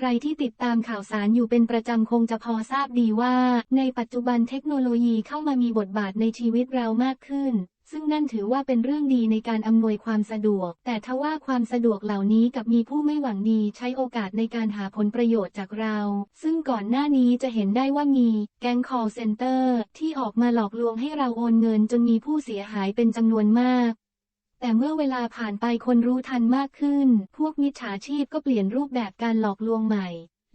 ใครที่ติดตามข่าวสารอยู่เป็นประจำคงจะพอทราบดีว่า ในปัจจุบันเทคโนโลยีเข้ามามีบทบาทในชีวิตเรามากขึ้น ซึ่งนั่นถือว่าเป็นเรื่องดีในการอำนวยความสะดวก แต่ทว่าความสะดวกเหล่านี้กับมีผู้ไม่หวังดีใช้โอกาสในการหาผลประโยชน์จากเรา ซึ่งก่อนหน้านี้จะเห็นได้ว่ามี แก๊ง call center ที่ออกมาหลอกลวงให้เราโอนเงินจนมีผู้เสียหายเป็นจำนวนมาก แต่เมื่อเวลาผ่านไปคนรู้ทันมากขึ้น พวกมิจฉาชีพก็เปลี่ยนรูปแบบการหลอกลวงใหม่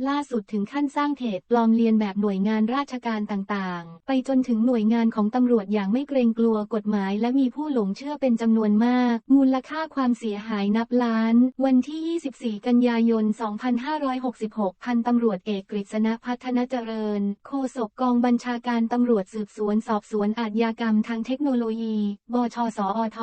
ล่าสุดถึงขั้นสร้างเพจปลอมเลียนแบบหน่วยงานราชการต่างๆ ไปจนถึงหน่วยงานของตำรวจอย่างไม่เกรงกลัวกฎหมาย และมีผู้หลงเชื่อเป็นจำนวนมาก มูลค่าความเสียหายนับล้าน วันที่ 24 กันยายน 2566 พันตำรวจเอกกฤษณพัฒนเจริญ โฆษกกองบัญชาการตำรวจสืบสวนสอบสวนอาชญากรรมทางเทคโนโลยี บชสอท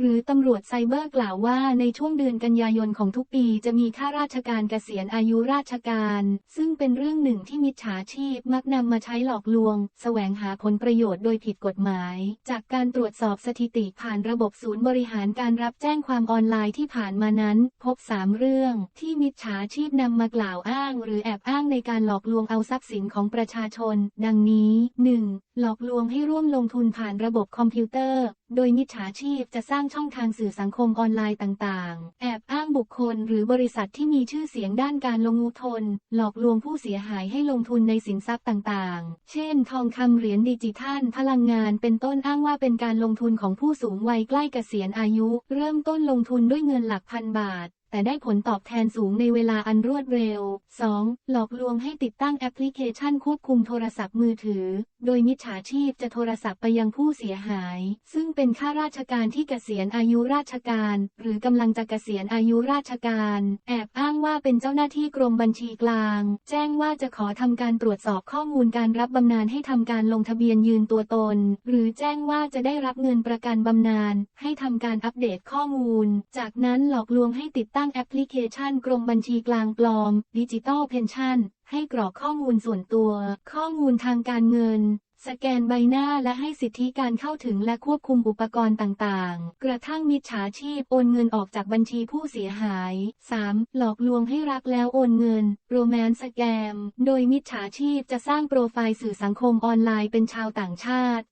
หรือตำรวจไซเบอร์กล่าวว่าในช่วงเดือนกันยายนของทุกปีจะมีข้าราชการเกษียณอายุราชการ ซึ่งเป็นเรื่องหนึ่งที่มิจฉาชีพมักนำมาใช้หลอกลวง แสวงหาผลประโยชน์โดยผิดกฎหมาย จากการตรวจสอบสถิติผ่านระบบศูนย์บริหารการรับแจ้งความออนไลน์ที่ผ่านมานั้น พบ 3 เรื่อง ที่มิจฉาชีพนำมากล่าวอ้าง หรือแอบอ้างในการหลอกลวงเอาทรัพย์สินของประชาชน ดังนี้ 1. หลอกลวงให้ร่วมลงทุนผ่านระบบคอมพิวเตอร์ โดยมิจฉาชีพจะสร้างช่องทางสื่อสังคมออนไลน์ต่างๆ แอบอ้างบุคคลหรือบริษัทที่มีชื่อเสียงด้านการลงทุน หลอกลวงผู้เสียหายให้ลงทุนในสินทรัพย์ต่างๆ เช่น ทองคำเหรียญดิจิทัล พลังงาน เป็นต้นอ้างว่าเป็นการลงทุนของผู้สูงวัยใกล้เกษียณอายุ เริ่มต้นลงทุนด้วยเงินหลักพันบาทแต่ได้ผลตอบแทนสูงในเวลาอันรวดเร็ว 2. หลอกลวงให้ติดตั้งแอปพลิเคชันควบคุมโทรศัพท์มือถือ โดยมิจฉาชีพจะโทรศัพท์ไปยังผู้เสียหาย ซึ่งเป็นข้าราชการที่เกษียณอายุราชการ หรือกำลังจะเกษียณอายุราชการ แอบอ้างว่าเป็นเจ้าหน้าที่กรมบัญชีกลาง แจ้งว่าจะขอทำการตรวจสอบข้อมูลการรับบำนาญให้ทำการลงทะเบียนยืนตัวตน หรือแจ้งว่าจะได้รับเงินประกันบำนาญให้ทำการอัปเดตข้อมูล จากนั้นหลอกลวงให้ติดตั้งแอปพลิเคชัน กรมบัญชีกลางปลอมดิจิตอลเพนชั่น ให้กรอกข้อมูลส่วนตัว ข้อมูลทางการเงิน สแกนใบหน้าและให้สิทธิการเข้าถึงและควบคุมอุปกรณ์ต่างๆ กระทั่งมิจฉาชีพโอนเงินออกจากบัญชีผู้เสียหาย 3. หลอกลวงให้รักแล้วโอนเงิน โรแมนสแกม โดยมิจฉาชีพจะสร้างโปรไฟล์สื่อสังคมออนไลน์เป็นชาวต่างชาติ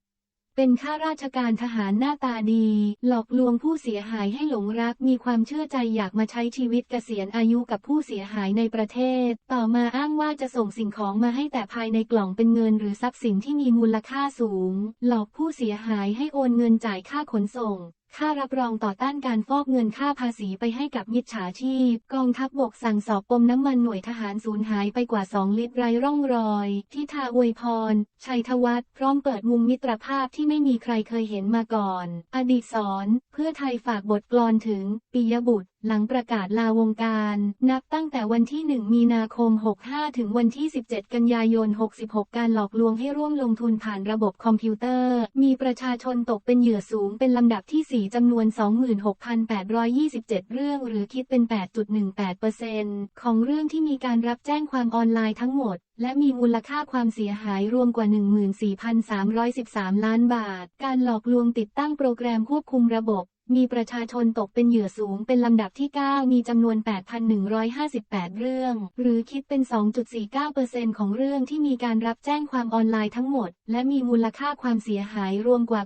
เป็นข้าราชการทหารหน้าตาดี หลอกลวงผู้เสียหายให้หลงรักมีความเชื่อใจอยากมาใช้ชีวิตเกษียณอายุกับผู้เสียหายในประเทศ ต่อมาอ้างว่าจะส่งสิ่งของมาให้แต่ภายในกล่องเป็นเงินหรือทรัพย์สินที่มีมูลค่าสูง หลอกผู้เสียหายให้โอนเงินจ่ายค่าขนส่ง ค่ารับรองต่อต้านการฟอกเงินค่าภาษีไปให้กับมิจฉาชีพ กองทัพบบกสั่งสอบปมน้ำมันหน่วยทหารสูญหายไปกว่า 2 ลิตรไร้ร่องรอย ที่ทาอวยพร ชัยธวัฒน์พร้อมเปิดมุมมิตรภาพที่ไม่มีใครเคยเห็นมาก่อน อดีตสอน เพื่อไทยฝากบทกลอนถึง ปิยบุตรหลังประกาศลาวงการ นับตั้งแต่วันที่ 1 มีนาคม 65 ถึงวันที่ 17 กันยายน 66 การหลอกลวงให้ร่วมลงทุนผ่านระบบคอมพิวเตอร์ มีประชาชนตกเป็นเหยื่อสูงเป็นลำดับที่ 4 จำนวน 26,827 เรื่องหรือคิดเป็น 8.18%ของเรื่องที่มีการรับแจ้งความออนไลน์ทั้งหมด และมีมูลค่าความเสียหายรวมกว่า 14,313 ล้านบาท การหลอกลวงติดตั้งโปรแกรมควบคุมระบบ มีประชาชนตกเป็นเหยื่อสูงเป็นลำดับที่ 9 มีจำนวน 8,158 เรื่อง หรือคิดเป็น 2.49%ของเรื่องที่มีการรับแจ้งความออนไลน์ทั้งหมด และมีมูลค่าความเสียหายรวมกว่า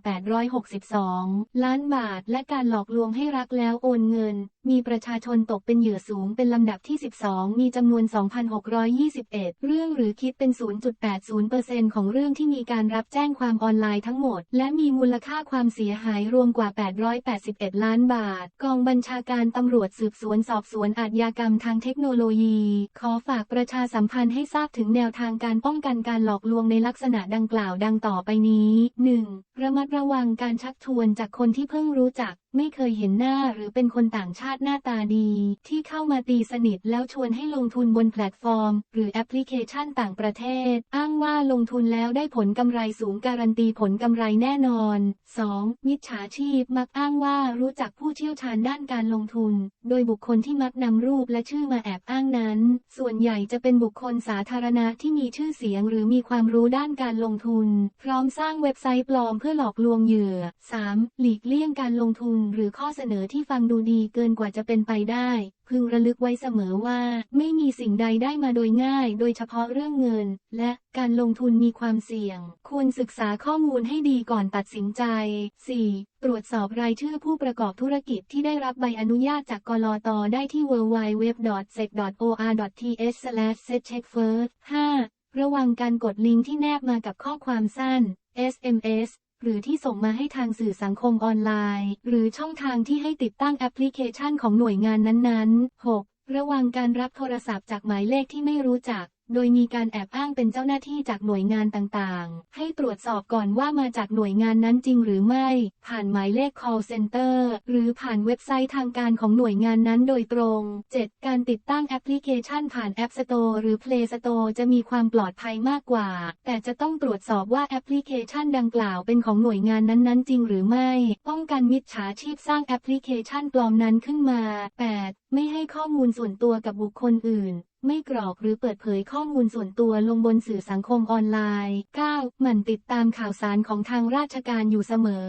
862 ล้านบาท และการหลอกลวงให้รักแล้วโอนเงินมีประชาชนตกเป็นเหยื่อสูงเป็นลำดับที่ 12 มีจำนวน 2,621 เรื่องหรือคิดเป็น 0.80%ของเรื่องที่มีการรับแจ้งความออนไลน์ทั้งหมด และมีมูลค่าความเสียหายรวมกว่า 881 ล้านบาท กองบัญชาการตำรวจสืบสวนสอบสวนอาชญากรรมทางเทคโนโลยี ขอฝากประชาสัมพันธ์ให้ทราบถึงแนวทางการป้องกันการหลอกลวงในลักษณะดังกล่าวดังต่อไปนี้ 1. ระมัดระวังการชักชวนจากคนที่เพิ่งรู้จัก ไม่เคยเห็นหน้าหรือเป็นคนต่างชาติหน้าตาดี ที่เข้ามาตีสนิทแล้วชวนให้ลงทุนบนแพลตฟอร์ม หรือแอปพลิเคชันต่างประเทศ อ้างว่าลงทุนแล้วได้ผลกำไรสูงการันตีผลกำไรแน่นอน 2. มิจฉาชีพมักอ้างว่ารู้จักผู้เชี่ยวชาญด้านการลงทุน โดยบุคคลที่มักนำรูปและชื่อมาแอบอ้างนั้น ส่วนใหญ่จะเป็นบุคคลสาธารณะที่มีชื่อเสียงหรือมีความรู้ด้านการลงทุน พร้อมสร้างเว็บไซต์ปลอมเพื่อหลอกลวงเหยื่อ 3. หลีกเลี่ยงการลงทุนหรือข้อเสนอที่ฟังดูดีเกินกว่าจะเป็นไปได้ พึงระลึกไว้เสมอว่า ไม่มีสิ่งใดได้มาโดยง่าย โดยเฉพาะเรื่องเงิน และการลงทุนมีความเสี่ยง ควรศึกษาข้อมูลให้ดีก่อนตัดสินใจ 4. ตรวจสอบรายชื่อผู้ประกอบธุรกิจที่ได้รับใบอนุญาตจากกลตได้ที่ www.sec.or.th/setcheckfirst 5. ระวังการกดลิงก์ที่แนบมากับข้อความสั้น SMS หรือที่ส่งมาให้ทางสื่อสังคมออนไลน์ หรือช่องทางที่ให้ติดตั้งแอปพลิเคชันของหน่วยงานนั้นๆ 6. ระวังการรับโทรศัพท์จากหมายเลขที่ไม่รู้จัก โดยมีการแอบอ้างเป็นเจ้าหน้าที่จากหน่วยงานต่างๆ ให้ตรวจสอบก่อนว่ามาจากหน่วยงานนั้นจริงหรือไม่ ผ่านหมายเลข call center หรือผ่านเว็บไซต์ทางการของหน่วยงานนั้นโดยตรง 7. การติดตั้งแอปพลิเคชันผ่าน App Store หรือ Play Store จะมีความปลอดภัยมากกว่า แต่จะต้องตรวจสอบว่าแอปพลิเคชันดังกล่าวเป็นของหน่วยงานนั้นๆ จริงหรือไม่ ป้องกันมิจฉาชีพสร้างแอปพลิเคชันปลอมนั้นขึ้นมา 8. ไม่ให้ข้อมูลส่วนตัวกับบุคคลอื่น ไม่กรอกหรือเปิดเผยข้อมูลส่วนตัวลงบนสื่อสังคมออนไลน์ 9. หมั่นติดตามข่าวสารของทางราชการอยู่เสมอ